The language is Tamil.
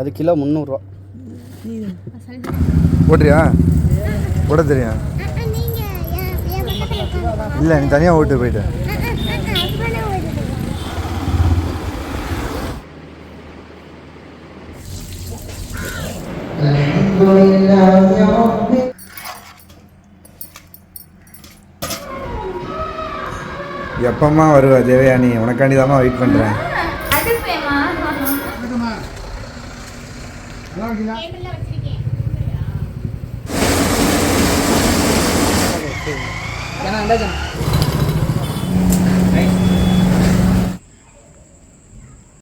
அது கிலோ முந்நூறுரூவா ஓட்டுறியா ஓட தெரியும். இல்லை நீ தனியாக ஓட்டு போயிட்டு. எப்பம்மா வருவா தேவயானி உனக்காண்டி தாம்மா வெயிட் பண்ணுறேன் ஏன்னா